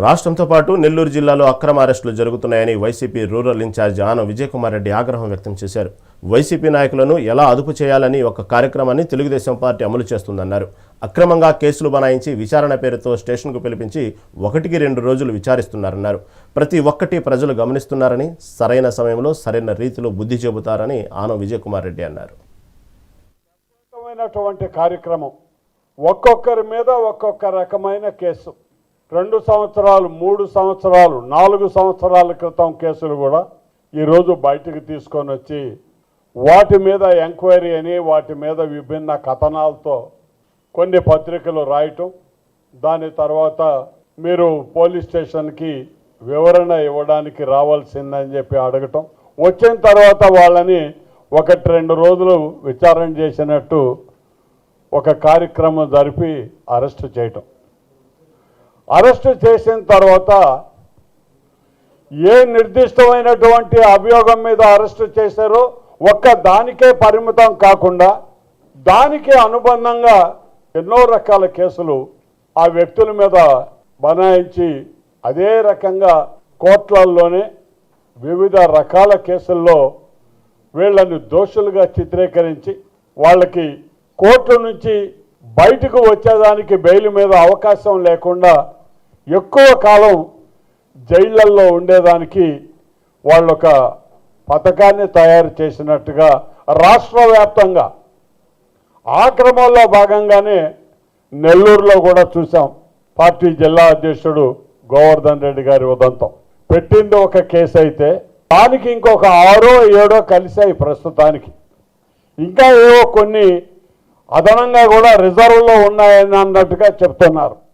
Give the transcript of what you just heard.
రాష్ట్రంతో పాటు నెల్లూరు జిల్లాలో అక్రమ అరెస్టులు జరుగుతున్నాయని YCP rural in charge Anam Vijayakumar Reddy ఆగ్రహం వ్యక్తం చేశారు. వైసీపీ నాయకులను ఎలా అదుపు చేయాలని ఒక కార్యక్రమాన్ని తెలుగుదేశం పార్టీ అమలు చేస్తుందన్నారు. అక్రమంగా కేసులు బనాయించి విచారణ పేరుతో స్టేషన్కు పిలిపించి ఒకటికి రెండు రోజులు విచారిస్తున్నారన్నారు. ప్రతి ఒక్కటి ప్రజలు గమనిస్తున్నారని సరైన సమయంలో సరైన రీతిలో బుద్ధి చెబుతారని ఆనం విజయకుమార్ రెడ్డి అన్నారు కార్యక్రమం ఒక్కొక్కరి మీద ఒక్కొక్క రకమైన కేసు. రెండు సంవత్సరాలు మూడు సంవత్సరాలు నాలుగు సంవత్సరాల క్రితం కేసులు కూడా ఈరోజు బయటకు తీసుకొని వచ్చి వాటి మీద ఎంక్వైరీ అని వాటి మీద విభిన్న కథనాలతో కొన్ని పత్రికలు రాయటం దాని తర్వాత మీరు పోలీస్ స్టేషన్కి వివరణ ఇవ్వడానికి రావాల్సిందని చెప్పి అడగటం వచ్చిన తర్వాత వాళ్ళని ఒకటి రెండు రోజులు విచారణ చేసినట్టు ఒక కార్యక్రమం జరిపి అరెస్ట్ చేయటం. అరెస్ట్ చేసిన తర్వాత ఏ నిర్దిష్టమైనటువంటి అభియోగం మీద అరెస్ట్ చేశారో ఒక్క దానికే పరిమితం కాకుండా దానికి అనుబంధంగా ఎన్నో రకాల కేసులు ఆ వ్యక్తుల మీద బనాయించి అదే రకంగా కోర్టులలోనే వివిధ రకాల కేసుల్లో వీళ్ళని దోషులుగా చిత్రీకరించి వాళ్ళకి కోర్టు నుంచి బయటకు వచ్చేదానికి బెయిల్ మీద అవకాశం లేకుండా ఎక్కువ కాలం జైళ్ళల్లో ఉండేదానికి వాళ్ళొక పథకాన్ని తయారు చేసినట్టుగా రాష్ట్ర వ్యాప్తంగా ఆ క్రమంలో భాగంగానే నెల్లూరులో కూడా చూసాం పార్టీ జిల్లా అధ్యక్షుడు గోవర్ధన్ రెడ్డి గారి ఉదంతం. పెట్టింది ఒక కేసు అయితే దానికి ఇంకొక ఆరో ఏడో కలిశాయి ప్రస్తుతానికి. ఇంకా ఏవో కొన్ని అదనంగా కూడా రిజర్వ్లో ఉన్నాయని అన్నట్టుగా చెప్తున్నారు.